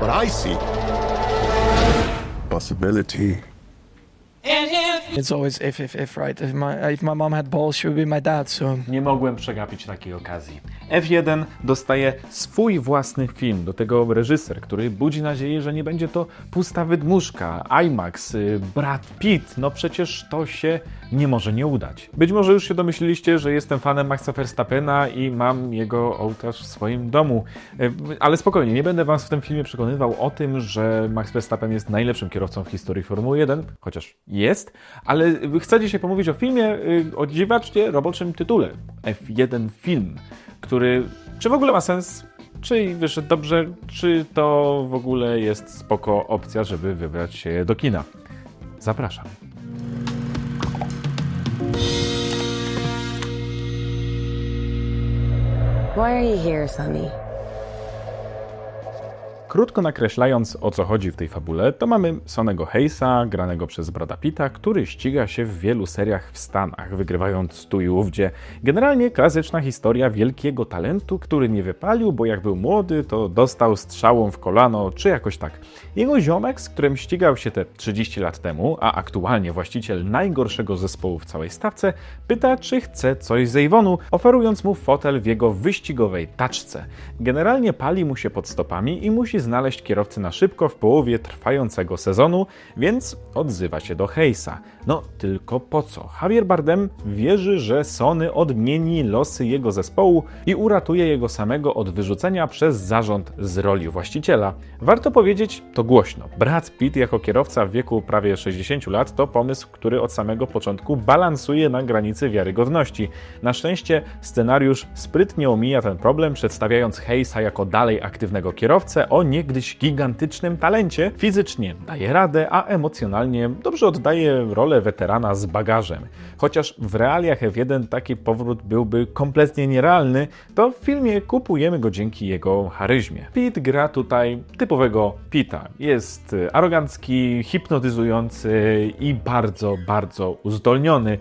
But I see possibility. It's always if, if, if, right? If my if my mom had balls, she would be my dad. So Nie mogłem przegapić takiej okazji. F1 dostaje swój własny film, do tego reżyser, który budzi nadzieję, że nie będzie to pusta wydmuszka, IMAX, y, Brad Pitt. No przecież to się nie może nie udać. Być może już się domyśliliście, że jestem fanem Maxa Verstappena i mam jego ołtarz w swoim domu. Y, Ale spokojnie, nie będę was w tym filmie przekonywał o tym, że Max Verstappen jest najlepszym kierowcą w historii Formuły 1, chociaż jest, ale chcę dzisiaj pomówić o filmie y, o dziwacznie roboczym tytule F1 Film, który czy w ogóle ma sens, czy wyszedł dobrze, czy to w ogóle jest spoko opcja, żeby wybrać się do kina. Zapraszam. Why are you here, Sonny? Krótko nakreślając o co chodzi w tej fabule, to mamy Sonego Hayesa, granego przez Brada Pitta, który ściga się w wielu seriach w Stanach, wygrywając tu i ówdzie. Generalnie klasyczna historia wielkiego talentu, który nie wypalił, bo jak był młody, to dostał strzałą w kolano, czy jakoś tak. Jego ziomek, z którym ścigał się te 30 lat temu, a aktualnie właściciel najgorszego zespołu w całej stawce, pyta, czy chce coś z Avonu, oferując mu fotel w jego wyścigowej taczce. Generalnie pali mu się pod stopami i musi znaleźć kierowcę na szybko w połowie trwającego sezonu, więc odzywa się do Hayesa. No tylko po co? Javier Bardem wierzy, że Sony odmieni losy jego zespołu i uratuje jego samego od wyrzucenia przez zarząd z roli właściciela. Warto powiedzieć to głośno. Brad Pitt jako kierowca w wieku prawie 60 lat to pomysł, który od samego początku balansuje na granicy wiarygodności. Na szczęście scenariusz sprytnie omija ten problem, przedstawiając Hayesa jako dalej aktywnego kierowcę o niegdyś gigantycznym talencie. Fizycznie daje radę, a emocjonalnie dobrze oddaje rolę weterana z bagażem. Chociaż w realiach F1 taki powrót byłby kompletnie nierealny, to w filmie kupujemy go dzięki jego charyzmie. Pitt gra tutaj typowego Pita. Jest arogancki, hipnotyzujący i bardzo, bardzo uzdolniony.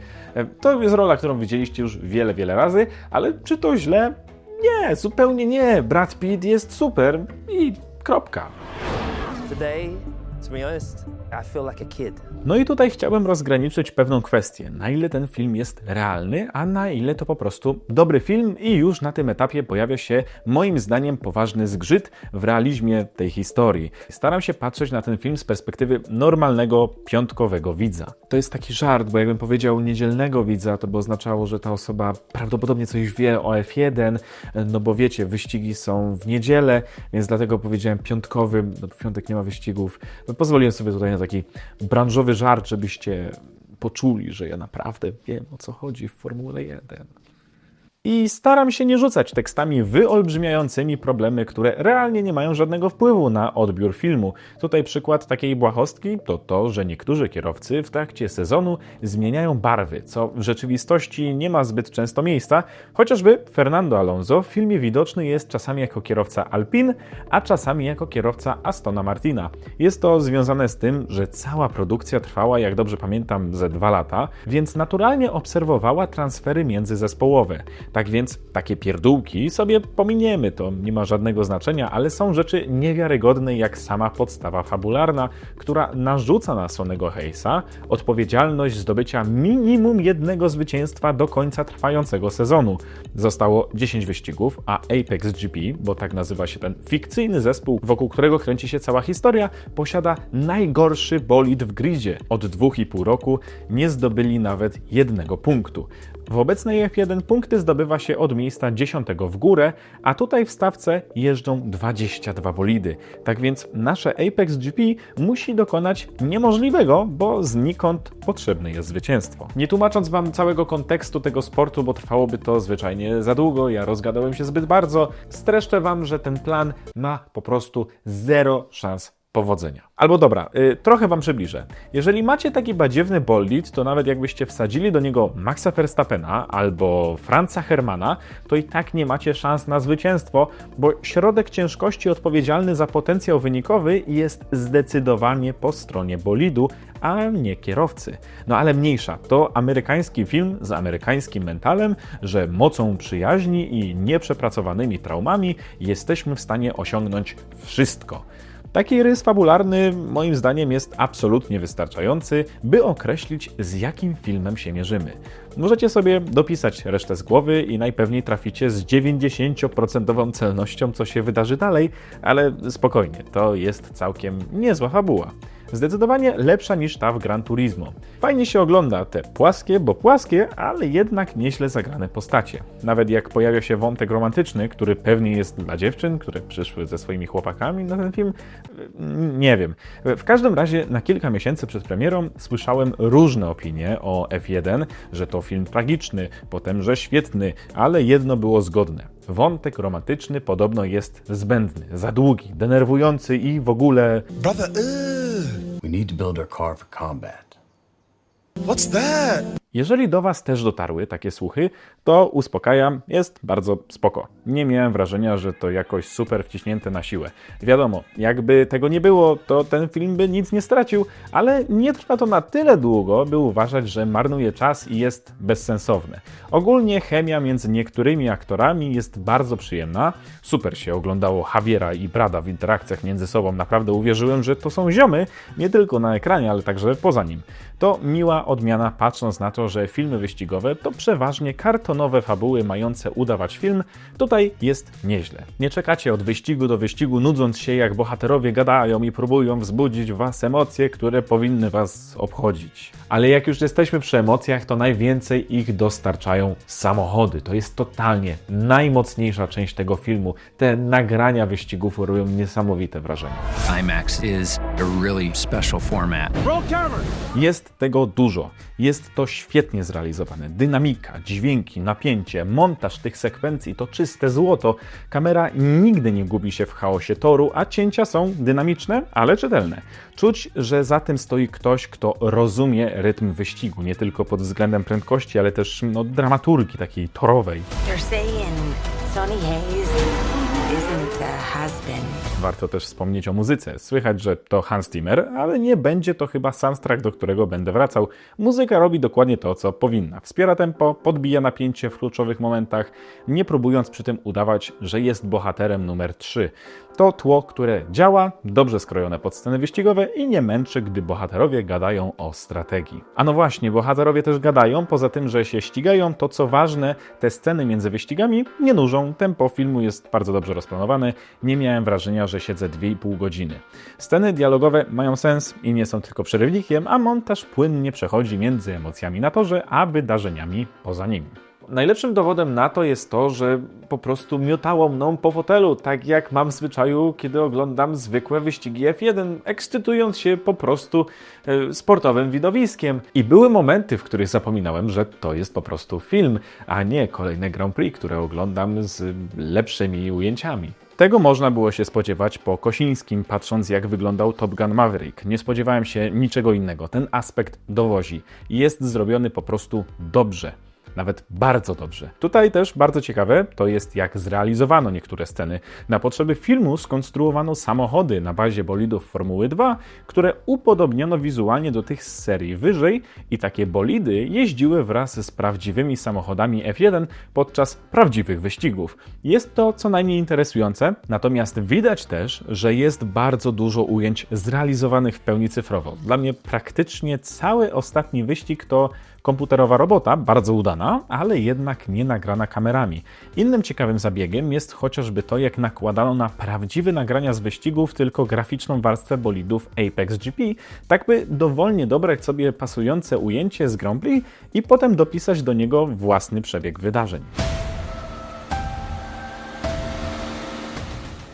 To jest rola, którą widzieliście już wiele, wiele razy, ale czy to źle? Nie, zupełnie nie. Brad Pitt jest super i kropka. Today, No i tutaj chciałbym rozgraniczyć pewną kwestię. Na ile ten film jest realny, a na ile to po prostu dobry film i już na tym etapie pojawia się moim zdaniem poważny zgrzyt w realizmie tej historii. Staram się patrzeć na ten film z perspektywy normalnego, piątkowego widza. To jest taki żart, bo jakbym powiedział niedzielnego widza, to by oznaczało, że ta osoba prawdopodobnie coś wie o F1, no bo wiecie, wyścigi są w niedzielę, więc dlatego powiedziałem piątkowy, no w piątek nie ma wyścigów. No pozwoliłem sobie tutaj na taki branżowy żart, żebyście poczuli, że ja naprawdę wiem o co chodzi w Formule 1. I staram się nie rzucać tekstami wyolbrzymiającymi problemy, które realnie nie mają żadnego wpływu na odbiór filmu. Tutaj przykład takiej błahostki to to, że niektórzy kierowcy w trakcie sezonu zmieniają barwy, co w rzeczywistości nie ma zbyt często miejsca, chociażby Fernando Alonso w filmie widoczny jest czasami jako kierowca Alpine, a czasami jako kierowca Astona Martina. Jest to związane z tym, że cała produkcja trwała, jak dobrze pamiętam, ze dwa lata, więc naturalnie obserwowała transfery międzyzespołowe. Tak więc takie pierdółki sobie pominiemy, to nie ma żadnego znaczenia, ale są rzeczy niewiarygodne jak sama podstawa fabularna, która narzuca na Sonego Hayesa odpowiedzialność zdobycia minimum jednego zwycięstwa do końca trwającego sezonu. Zostało 10 wyścigów, a Apex GP, bo tak nazywa się ten fikcyjny zespół, wokół którego kręci się cała historia, posiada najgorszy bolid w gridzie. Od 2,5 roku nie zdobyli nawet jednego punktu. W obecnej F1 punkty zdobywa się od miejsca 10 w górę, a tutaj w stawce jeżdżą 22 bolidy. Tak więc nasze Apex GP musi dokonać niemożliwego, bo znikąd potrzebne jest zwycięstwo. Nie tłumacząc Wam całego kontekstu tego sportu, bo trwałoby to zwyczajnie za długo, ja rozgadałem się zbyt bardzo, streszczę Wam, że ten plan ma po prostu zero szans powodzenia. Albo dobra, y, trochę wam przybliżę. Jeżeli macie taki badziewny bolid, to nawet jakbyście wsadzili do niego Maxa Verstappena albo Franza Hermana, to i tak nie macie szans na zwycięstwo, bo środek ciężkości odpowiedzialny za potencjał wynikowy jest zdecydowanie po stronie bolidu, a nie kierowcy. No ale mniejsza, to amerykański film z amerykańskim mentalem, że mocą przyjaźni i nieprzepracowanymi traumami jesteśmy w stanie osiągnąć wszystko. Taki rys fabularny moim zdaniem jest absolutnie wystarczający, by określić z jakim filmem się mierzymy. Możecie sobie dopisać resztę z głowy i najpewniej traficie z 90% celnością, co się wydarzy dalej, ale spokojnie, to jest całkiem niezła fabuła. Zdecydowanie lepsza niż ta w Gran Turismo. Fajnie się ogląda te płaskie, bo płaskie, ale jednak nieźle zagrane postacie. Nawet jak pojawia się wątek romantyczny, który pewnie jest dla dziewczyn, które przyszły ze swoimi chłopakami na ten film, mm, nie wiem. W każdym razie na kilka miesięcy przed premierą słyszałem różne opinie o F1, że to film tragiczny, potem, że świetny, ale jedno było zgodne. Wątek romantyczny podobno jest zbędny, za długi, denerwujący i w ogóle Brother, ugh. We need to build our car for combat. What's that? Jeżeli do Was też dotarły takie słuchy, to uspokajam, jest bardzo spoko. Nie miałem wrażenia, że to jakoś super wciśnięte na siłę. Wiadomo, jakby tego nie było, to ten film by nic nie stracił, ale nie trwa to na tyle długo, by uważać, że marnuje czas i jest bezsensowne. Ogólnie chemia między niektórymi aktorami jest bardzo przyjemna. Super się oglądało Javiera i Brada w interakcjach między sobą. Naprawdę uwierzyłem, że to są ziomy, nie tylko na ekranie, ale także poza nim. To miła odmiana, patrząc na to, że filmy wyścigowe to przeważnie kartonowe fabuły mające udawać film. Tutaj jest nieźle. Nie czekacie od wyścigu do wyścigu, nudząc się, jak bohaterowie gadają i próbują wzbudzić w was emocje, które powinny was obchodzić. Ale jak już jesteśmy przy emocjach, to najwięcej ich dostarczają samochody. To jest totalnie najmocniejsza część tego filmu. Te nagrania wyścigów robią niesamowite wrażenie. IMAX is a really special format. Jest tego dużo. Jest to świetnie zrealizowane. Dynamika, dźwięki, napięcie, montaż tych sekwencji to czyste złoto. Kamera nigdy nie gubi się w chaosie toru, a cięcia są dynamiczne, ale czytelne. Czuć, że za tym stoi ktoś, kto rozumie rytm wyścigu, nie tylko pod względem prędkości, ale też no, dramaturgii takiej torowej. Saying Sonny Hayes. Warto też wspomnieć o muzyce. Słychać, że to Hans Zimmer, ale nie będzie to chyba soundtrack, do którego będę wracał. Muzyka robi dokładnie to, co powinna. Wspiera tempo, podbija napięcie w kluczowych momentach, nie próbując przy tym udawać, że jest bohaterem numer 3. To tło, które działa, dobrze skrojone pod sceny wyścigowe i nie męczy, gdy bohaterowie gadają o strategii. A no właśnie, bohaterowie też gadają, poza tym, że się ścigają, to co ważne, te sceny między wyścigami nie nużą, tempo filmu jest bardzo dobrze rozplanowane, nie miałem wrażenia, że siedzę 2,5 godziny. Sceny dialogowe mają sens i nie są tylko przerywnikiem, a montaż płynnie przechodzi między emocjami na torze, a wydarzeniami poza nimi. Najlepszym dowodem na to jest to, że po prostu miotało mną po fotelu, tak jak mam w zwyczaju, kiedy oglądam zwykłe wyścigi F1, ekscytując się po prostu e, sportowym widowiskiem. I były momenty, w których zapominałem, że to jest po prostu film, a nie kolejne Grand Prix, które oglądam z lepszymi ujęciami. Tego można było się spodziewać po Kosińskim, patrząc jak wyglądał Top Gun Maverick. Nie spodziewałem się niczego innego. Ten aspekt dowozi. Jest zrobiony po prostu dobrze. Nawet bardzo dobrze. Tutaj też bardzo ciekawe to jest, jak zrealizowano niektóre sceny. Na potrzeby filmu skonstruowano samochody na bazie bolidów Formuły 2, które upodobniono wizualnie do tych z serii wyżej i takie bolidy jeździły wraz z prawdziwymi samochodami F1 podczas prawdziwych wyścigów. Jest to co najmniej interesujące, natomiast widać też, że jest bardzo dużo ujęć zrealizowanych w pełni cyfrowo. Dla mnie praktycznie cały ostatni wyścig to komputerowa robota, bardzo udana, ale jednak nie nagrana kamerami. Innym ciekawym zabiegiem jest chociażby to, jak nakładano na prawdziwe nagrania z wyścigów tylko graficzną warstwę bolidów Apex GP, tak by dowolnie dobrać sobie pasujące ujęcie z Grand Prix i potem dopisać do niego własny przebieg wydarzeń.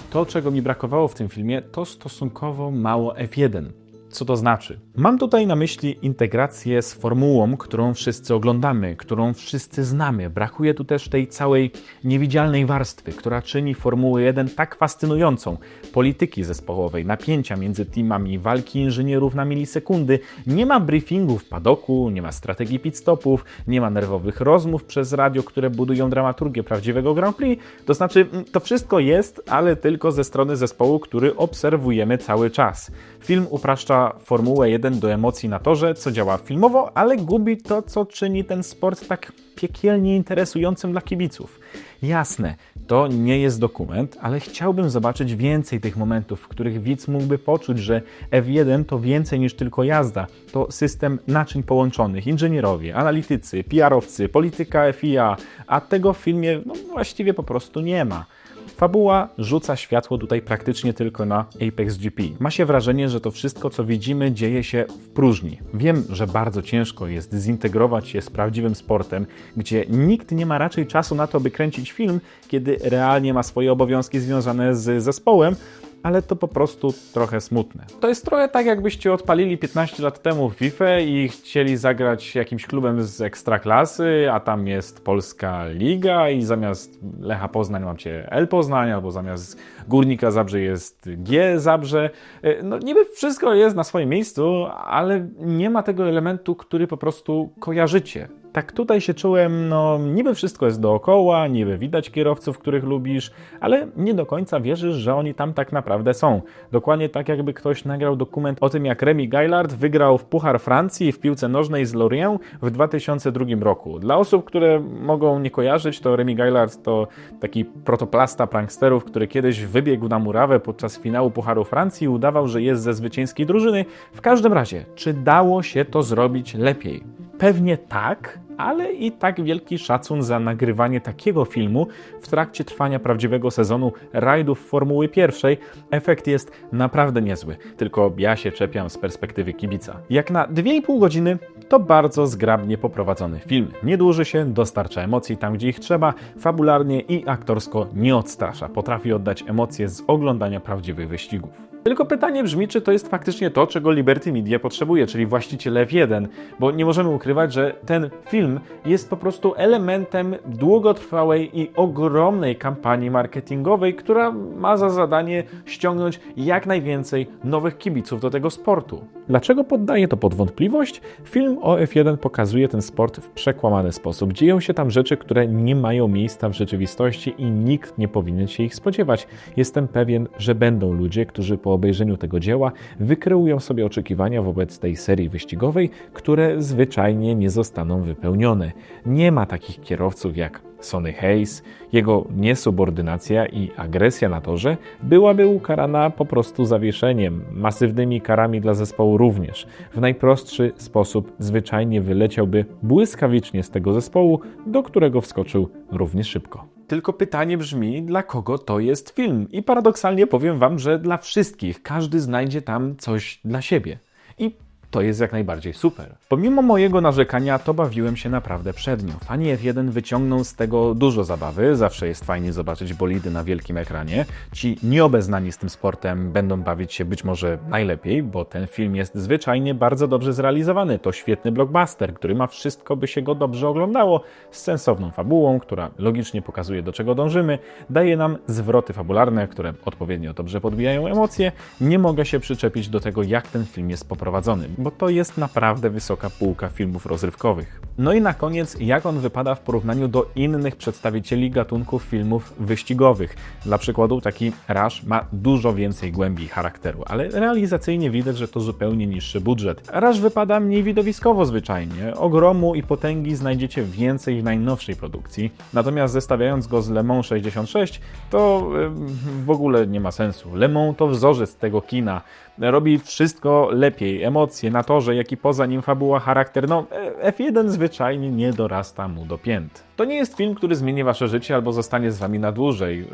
To, czego mi brakowało w tym filmie, to stosunkowo mało F1. Co to znaczy? Mam tutaj na myśli integrację z formułą, którą wszyscy oglądamy, którą wszyscy znamy. Brakuje tu też tej całej niewidzialnej warstwy, która czyni Formułę 1 tak fascynującą. Polityki zespołowej, napięcia między teamami, walki inżynierów na milisekundy. Nie ma briefingów w padoku, nie ma strategii pit stopów, nie ma nerwowych rozmów przez radio, które budują dramaturgię prawdziwego Grand Prix. To znaczy, mm, to wszystko jest, ale tylko ze strony zespołu, który obserwujemy cały czas. Film upraszcza Formułę 1 do emocji na torze, co działa filmowo, ale gubi to, co czyni ten sport tak piekielnie interesującym dla kibiców. Jasne, to nie jest dokument, ale chciałbym zobaczyć więcej tych momentów, w których widz mógłby poczuć, że F1 to więcej niż tylko jazda. To system naczyń połączonych, inżynierowie, analitycy, PR-owcy, polityka FIA, a tego w filmie no, właściwie po prostu nie ma. Fabuła rzuca światło tutaj praktycznie tylko na Apex GP. Ma się wrażenie, że to wszystko, co widzimy, dzieje się w próżni. Wiem, że bardzo ciężko jest zintegrować się z prawdziwym sportem, gdzie nikt nie ma raczej czasu na to, by kręcić film, kiedy realnie ma swoje obowiązki związane z zespołem, ale to po prostu trochę smutne. To jest trochę tak, jakbyście odpalili 15 lat temu FIFA i chcieli zagrać jakimś klubem z ekstraklasy, a tam jest Polska Liga i zamiast Lecha Poznań macie L Poznań, albo zamiast Górnika Zabrze jest G Zabrze. E, No niby wszystko jest na swoim miejscu, ale nie ma tego elementu, który po prostu kojarzycie. Tak tutaj się czułem, no niby wszystko jest dookoła, niby widać kierowców, których lubisz, ale nie do końca wierzysz, że oni tam tak naprawdę są. Dokładnie tak jakby ktoś nagrał dokument o tym, jak Remy Gaillard wygrał w Puchar Francji w piłce nożnej z Lorient w 2002 roku. Dla osób, które mogą nie kojarzyć, to Remy Gaillard to taki protoplasta pranksterów, który kiedyś wybiegł na murawę podczas finału Pucharu Francji i udawał, że jest ze zwycięskiej drużyny. W każdym razie, czy dało się to zrobić lepiej? Pewnie tak, ale i tak wielki szacun za nagrywanie takiego filmu w trakcie trwania prawdziwego sezonu rajdów Formuły Pierwszej. Efekt jest naprawdę niezły, tylko ja się czepiam z perspektywy kibica. Jak na 2,5 godziny to bardzo zgrabnie poprowadzony film. Nie dłuży się, dostarcza emocji tam, gdzie ich trzeba, fabularnie i aktorsko nie odstrasza. Potrafi oddać emocje z oglądania prawdziwych wyścigów. Tylko pytanie brzmi, czy to jest faktycznie to, czego Liberty Media potrzebuje, czyli właściciel F1, bo nie możemy ukrywać, że ten film jest po prostu elementem długotrwałej i ogromnej kampanii marketingowej, która ma za zadanie ściągnąć jak najwięcej nowych kibiców do tego sportu. Dlaczego poddaję to pod wątpliwość? Film o F1 pokazuje ten sport w przekłamany sposób. Dzieją się tam rzeczy, które nie mają miejsca w rzeczywistości i nikt nie powinien się ich spodziewać. Jestem pewien, że będą ludzie, którzy po obejrzeniu tego dzieła wykreują sobie oczekiwania wobec tej serii wyścigowej, które zwyczajnie nie zostaną wypełnione. Nie ma takich kierowców jak Sonny Hayes, jego niesubordynacja i agresja na torze byłaby ukarana po prostu zawieszeniem, masywnymi karami dla zespołu również. W najprostszy sposób zwyczajnie wyleciałby błyskawicznie z tego zespołu, do którego wskoczył równie szybko. Tylko pytanie brzmi, dla kogo to jest film? I paradoksalnie powiem Wam, że dla wszystkich. Każdy znajdzie tam coś dla siebie. I to jest jak najbardziej super. Pomimo mojego narzekania, to bawiłem się naprawdę przednio. Fani F1 wyciągną z tego dużo zabawy, zawsze jest fajnie zobaczyć bolidy na wielkim ekranie. Ci nieobeznani z tym sportem będą bawić się być może najlepiej, bo ten film jest zwyczajnie bardzo dobrze zrealizowany. To świetny blockbuster, który ma wszystko, by się go dobrze oglądało, z sensowną fabułą, która logicznie pokazuje, do czego dążymy, daje nam zwroty fabularne, które odpowiednio dobrze podbijają emocje. Nie mogę się przyczepić do tego, jak ten film jest poprowadzony, bo to jest naprawdę wysoka półka filmów rozrywkowych. No i na koniec, jak on wypada w porównaniu do innych przedstawicieli gatunków filmów wyścigowych. Dla przykładu, taki Rush ma dużo więcej głębi i charakteru, ale realizacyjnie widać, że to zupełnie niższy budżet. Rush wypada mniej widowiskowo zwyczajnie. Ogromu i potęgi znajdziecie więcej w najnowszej produkcji. Natomiast zestawiając go z Le Mans 66, to ym, w ogóle nie ma sensu. Le Mans to wzorzec tego kina. Robi wszystko lepiej. Emocje na torze, jak i poza nim fabuła, charakter. No, F1 zwyczajnie nie dorasta mu do pięt. To nie jest film, który zmieni wasze życie albo zostanie z wami na dłużej.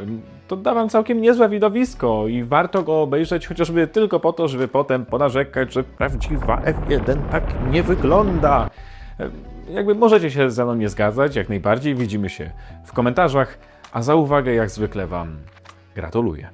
To da wam całkiem niezłe widowisko i warto go obejrzeć chociażby tylko po to, żeby potem ponarzekać, że prawdziwa F1 tak nie wygląda. Jakby możecie się ze mną nie zgadzać, jak najbardziej widzimy się w komentarzach, a za uwagę jak zwykle wam gratuluję.